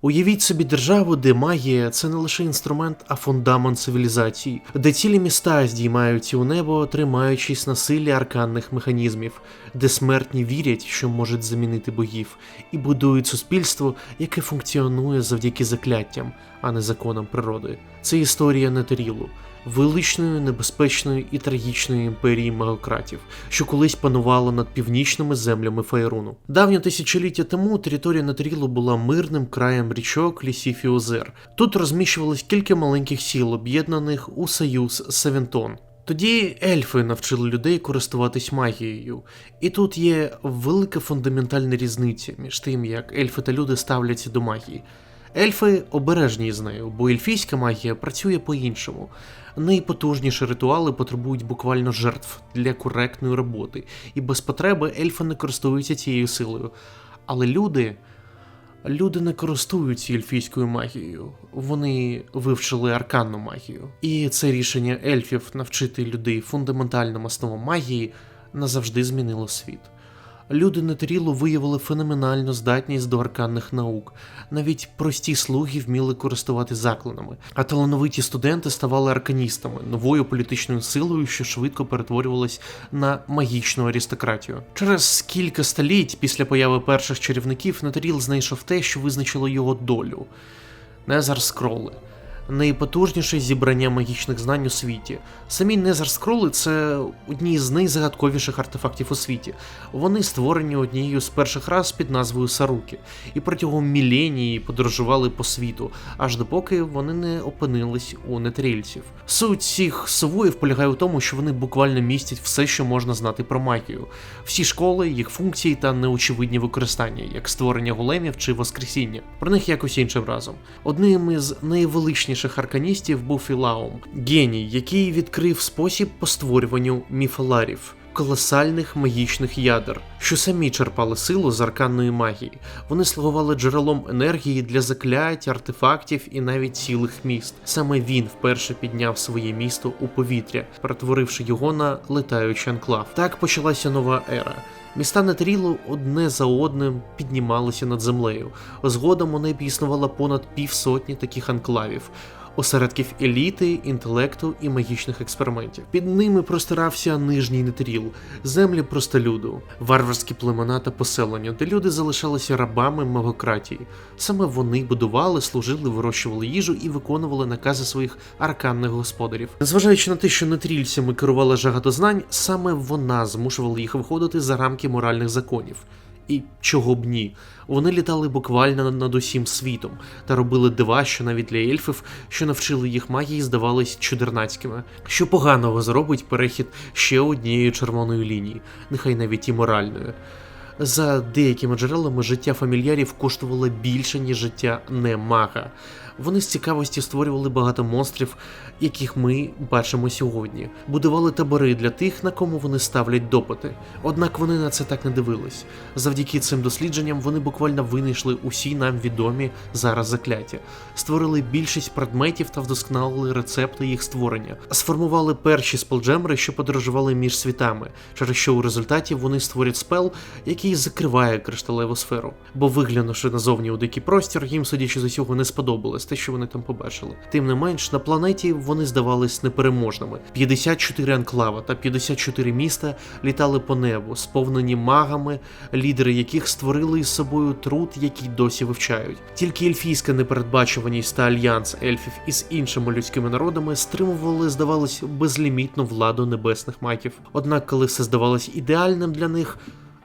Уявіть собі державу, де магія це не лише інструмент, а фундамент цивілізації, де цілі міста здіймаються у небо, тримаючись на силі арканних механізмів, де смертні вірять, що можуть замінити богів, і будують суспільство, яке функціонує завдяки закляттям, а не законам природи. Це історія Нетерілу, величної, небезпечної і трагічної імперії магократів, що колись панувала над північними землями Фаєруну. Давнє тисячоліття тому територія Нетерілу була мирним краєм річок, лісів і озер. Тут розміщувалось кілька маленьких сіл, об'єднаних у союз Севентон. Тоді ельфи навчили людей користуватись магією, і тут є велика фундаментальна різниця між тим, як ельфи та люди ставляться до магії. Ельфи обережні з нею, бо ельфійська магія працює по-іншому. Найпотужніші ритуали потребують буквально жертв для коректної роботи, і без потреби ельфи не користуються цією силою. Але люди. Люди не користуються ельфійською магією, вони вивчили арканну магію. І це рішення ельфів навчити людей фундаментальним основам магії назавжди змінило світ. Люди Нетерілу виявили феноменальну здатність до арканних наук. Навіть прості слуги вміли користувати заклинами, а талановиті студенти ставали арканістами, новою політичною силою, що швидко перетворювалась на магічну аристократію. Через кілька століть після появи перших чарівників Нетеріл знайшов те, що визначило його долю Незар Скроли. Найпотужніше зібрання магічних знань у світі. Самі Незар Скроли це одні з найзагадковіших артефактів у світі. Вони створені однією з перших раз під назвою Саруки, і протягом міленії подорожували по світу, аж допоки вони не опинились у нетрільців. Суть цих совоїв полягає у тому, що вони буквально містять все, що можна знати про магію, всі школи, їх функції та неочевидні використання, як створення големів чи воскресіння. Про них якось іншим разом. Одним із найвеличніших арканістів був Ілаум, геній, який відкрив спосіб по створюванню міфаларів. Колосальних магічних ядер, що самі черпали силу з арканної магії. Вони слугували джерелом енергії для заклять, артефактів і навіть цілих міст. Саме він вперше підняв своє місто у повітря, перетворивши його на летаючий анклав. Так почалася нова ера. Міста Нетрілу одне за одним піднімалися над землею. Згодом у небі існувало понад півсотні таких анклавів. Осередків еліти, інтелекту і магічних експериментів. Під ними простирався нижній нетріл, землі простолюду, варварські племена та поселення, де люди залишалися рабами магократії. Саме вони будували, служили, вирощували їжу і виконували накази своїх арканних господарів. Незважаючи на те, що нетрільцями керувала жага до знань, саме вона змушувала їх виходити за рамки моральних законів. І чого б ні, вони літали буквально над усім світом та робили дива, що навіть для ельфів, що навчили їх магії, здавались чудернацькими. Що поганого зробить перехід ще однієї червоної лінії, нехай навіть і моральною. За деякими джерелами життя фамільярів коштувало більше, ніж життя не мага. Вони з цікавості створювали багато монстрів, яких ми бачимо сьогодні. Будували табори для тих, на кому вони ставлять допити. Однак вони на це так не дивились. Завдяки цим дослідженням вони буквально винайшли усі нам відомі зараз закляття, створили більшість предметів та вдосконалили рецепти їх створення, сформували перші спелджемери, що подорожували між світами, через що у результаті вони створять спел, який закриває кришталеву сферу. Бо виглянувши назовні у дикий простір, їм, судячи з усього, не сподобалось те, що вони там побачили. Тим не менш, на планеті вони здавались непереможними. 54 анклава та 54 міста літали по небу, сповнені магами, лідери яких створили із собою труд, який досі вивчають. Тільки ельфійська непередбачуваність та альянс ельфів із іншими людськими народами стримували, здавалось, безлімітну владу небесних маків. Однак, коли все здавалось ідеальним для них.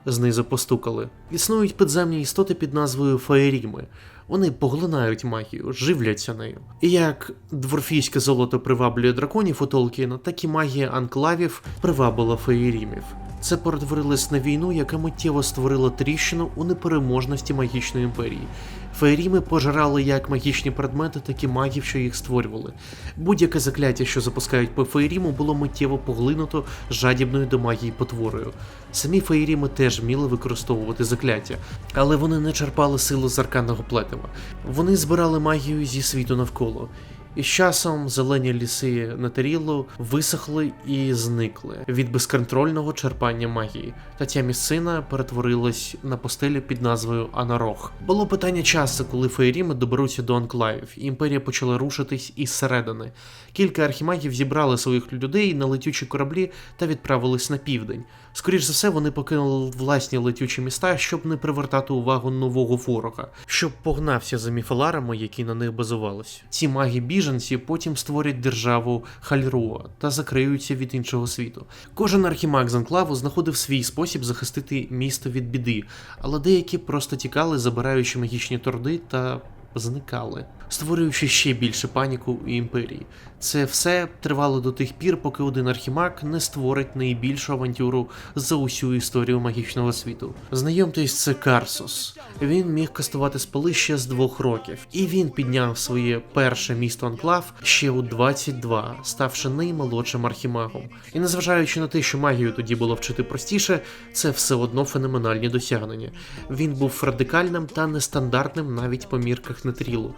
Знизу постукали. Існують підземні істоти під назвою Фаеріми. Вони поглинають магію, живляться нею. І як дворфійське золото приваблює драконів у Толкіна, так і магія анклавів привабила феєрімів. Це перетворилось на війну, яка миттєво створила тріщину у непереможності магічної імперії. Феєріми пожирали як магічні предмети, так і магів, що їх створювали. Будь-яке закляття, що запускають по феєріму, було миттєво поглинуто жадібною до магії потворою. Самі феєріми теж вміли використовувати закляття, але вони не черпали силу з арканного плетива. Вони збирали магію зі світу навколо. І з часом зелені ліси Нетерілу висохли і зникли від безконтрольного черпання магії, та ця місцина перетворилась на постелю під назвою Анарох. Було питання часу, коли феєріми доберуться до анклавів, імперія почала рушитись із середини. Кілька архімагів зібрали своїх людей на летючі кораблі та відправились на південь. Скоріш за все, вони покинули власні летючі міста, щоб не привертати увагу нового ворога, щоб погнався за міфаларами, які на них базувались. Ці маги-біженці потім створять державу Хальруа та закриються від іншого світу. Кожен архімаг з анклаву знаходив свій спосіб захистити місто від біди, але деякі просто тікали, забираючи магічні торди та зникали, створюючи ще більше паніку у імперії. Це все тривало до тих пір, поки один архімаг не створить найбільшу авантюру за усю історію магічного світу. Знайомтесь, це Карсус. Він міг кастувати спали ще з двох років, і він підняв своє перше місто Анклав ще у 22, ставши наймолодшим архімагом. І незважаючи на те, що магію тоді було вчити простіше, це все одно феноменальні досягнення. Він був радикальним та нестандартним навіть по мірках Нетрілу.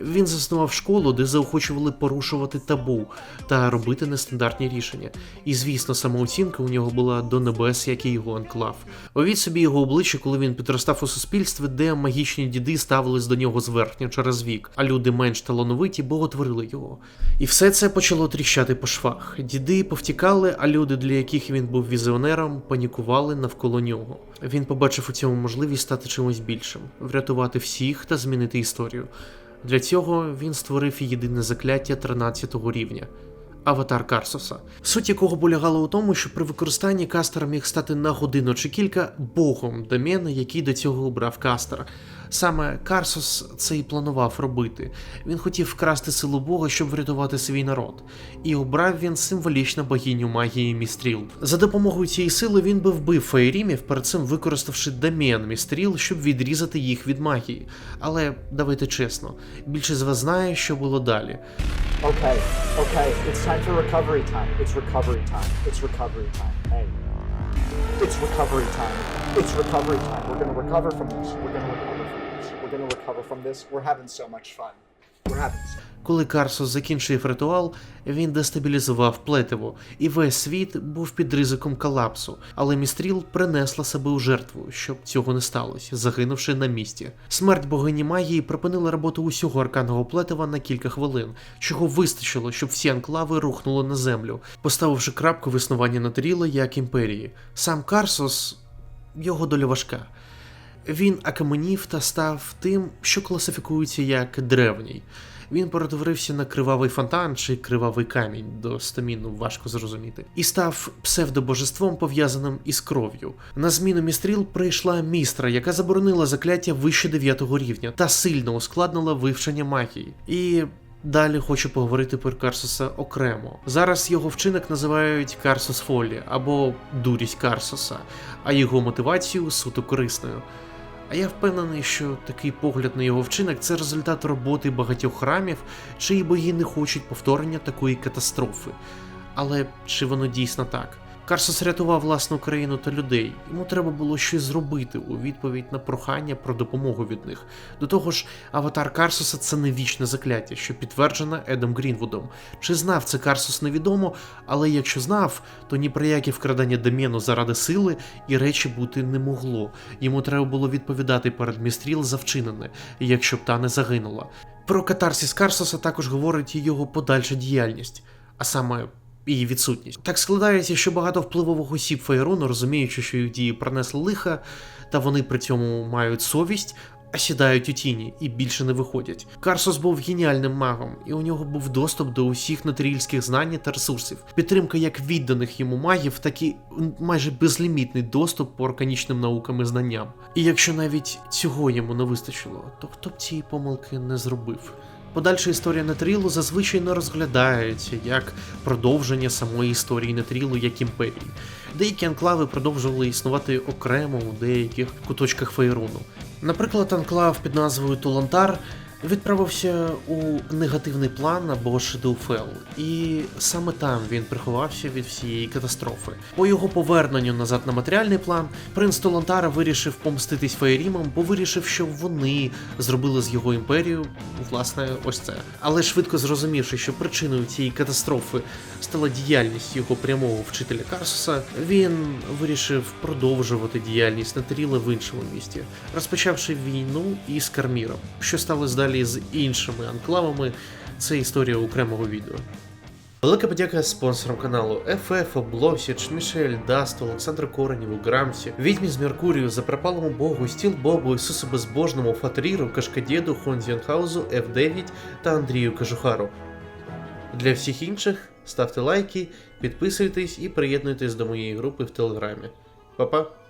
Він заснував школу, де заохочували порушувати табу та робити нестандартні рішення. І звісно, самооцінка у нього була до небес, як і його анклав. Уявіть собі його обличчя, коли він підростав у суспільстві, де магічні діди ставились до нього зверхньо через вік, а люди менш талановиті боготворили його. І все це почало тріщати по швах. Діди повтікали, а люди, для яких він був візіонером, панікували навколо нього. Він побачив у цьому можливість стати чимось більшим, врятувати всіх та змінити історію. Для цього він створив єдине закляття 13 рівня. Аватар Карсоса, суть якого полягала у тому, що при використанні кастер міг стати на годину чи кілька богом домена, який до цього обрав кастер. Саме Карсос це і планував робити. Він хотів вкрасти силу Бога, щоб врятувати свій народ, і обрав він символічно богиню магії Містріл. За допомогою цієї сили він би вбив фейрімів, перед цим використавши домен Містріл, щоб відрізати їх від магії. Але давайте чесно, більшість з вас знає, що було далі. Okay, okay, it's time for recovery time. It's recovery time. It's recovery time. Hey. It's recovery time. It's recovery time. We're gonna recover from this. We're gonna recover from this. We're gonna recover from this. We're having so much fun. Коли Карсос закінчив ритуал, він дестабілізував плетиво, і весь світ був під ризиком колапсу. Але містріл принесла себе у жертву, щоб цього не сталося, загинувши на місці. Смерть богині магії припинила роботу усього арканного плетива на кілька хвилин, чого вистачило, щоб всі анклави рухнули на землю, поставивши крапку в існуванні Натріла як імперії. Сам Карсос його доля важка. Він акаменів та став тим, що класифікується як древній. Він перетворився на кривавий фонтан чи кривавий камінь, до стаміну важко зрозуміти, і став псевдобожеством, пов'язаним із кров'ю. На зміну містріл прийшла містра, яка заборонила закляття вище 9 рівня та сильно ускладнила вивчення магії. І Далі хочу поговорити про Карсоса окремо. Зараз його вчинок називають Карсос Фолі або дурість Карсоса, а його мотивацію суто корисною. А я впевнений, що такий погляд на його вчинок це результат роботи багатьох храмів, чиї боги не хочуть повторення такої катастрофи. Але чи воно дійсно так? Карсос рятував власну країну та людей. Йому треба було щось зробити у відповідь на прохання про допомогу від них. До того ж, аватар Карсоса це не вічне закляття, що підтверджено Едом Грінвудом. Чи знав це Карсос невідомо, але якщо знав, то ні про яке вкрадання домену заради сили і речі бути не могло. Йому треба було відповідати перед містріл за вчинене, якщо б та не загинула. Про катарсіс Карсоса також говорить і його подальша діяльність, а саме її відсутність. Так складається, що багато впливових осіб Фейрону, розуміючи, що їх дії принесли лиха, та вони при цьому мають совість. А сідають у тіні і більше не виходять. Карсос був геніальним магом, і у нього був доступ до усіх натрільських знань та ресурсів. Підтримка як відданих йому магів, так і майже безлімітний доступ по органічним наукам і знанням. І якщо навіть цього йому не вистачило, то хто б цієї помилки не зробив? Подальша історія Нетрілу зазвичай не розглядається як продовження самої історії Нетрілу як імперії. Деякі анклави продовжували існувати окремо у деяких куточках Фейруну. Наприклад, анклав під назвою Тулантар відправився у негативний план або Шедоуфел, і саме там він приховався від всієї катастрофи. По його поверненню назад на матеріальний план, принц Толантара вирішив помститись Фаєрімам, бо вирішив, що вони зробили з його імперією, власне, ось це. Але швидко зрозумівши, що причиною цієї катастрофи стала діяльність його прямого вчителя Карсуса, він вирішив продовжувати діяльність Натеріла в іншому місті, розпочавши війну із Карміром. Що сталося далі з іншими анклавами, це історія окремого відео. Велика подяка спонсорам каналу FF, Облосіч, Мішель, Даст, Олександр Коренєву, Грамсі, Відьмі з Меркурію, Запропалому Богу, Стіл Бобу, Ісусу Безбожному, Фатріру, Кашкадєду, Хонзіонхаузу, F9 та Андрію Кажухару. Для всіх інших ставте лайки, підписуйтесь і приєднуйтесь до моєї групи в Телеграмі. Па-па!